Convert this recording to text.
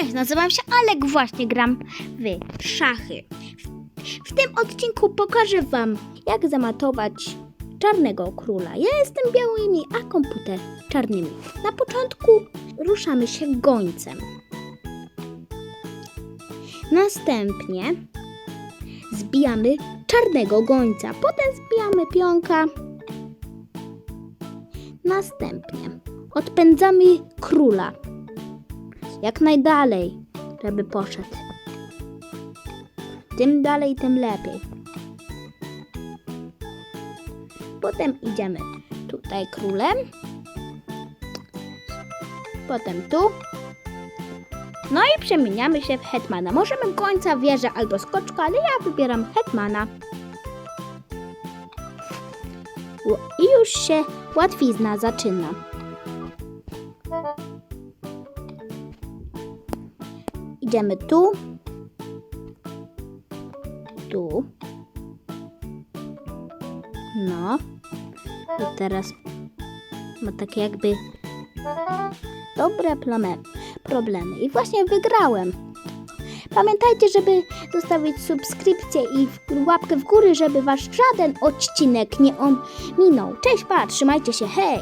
Cześć, nazywam się Alek, właśnie gram w szachy. W, w tym odcinku pokażę Wam, jak zamatować czarnego króla. Ja jestem białymi, a komputer czarnymi. Na początku ruszamy się gońcem. Następnie zbijamy czarnego gońca, potem zbijamy pionka. Następnie odpędzamy króla jak najdalej, żeby poszedł. Tym dalej, tym lepiej. Potem idziemy tutaj królem. Potem tu. No i przemieniamy się w hetmana. Możemy końca wieżę albo skoczka, ale ja wybieram hetmana. I już się łatwizna zaczyna. Idziemy tu. Tu. No. I teraz ma takie jakby dobre problemy. I właśnie wygrałem. Pamiętajcie, żeby zostawić subskrypcję i łapkę w górę, żeby wasz żaden odcinek nie ominął. Cześć, pa, trzymajcie się, hej!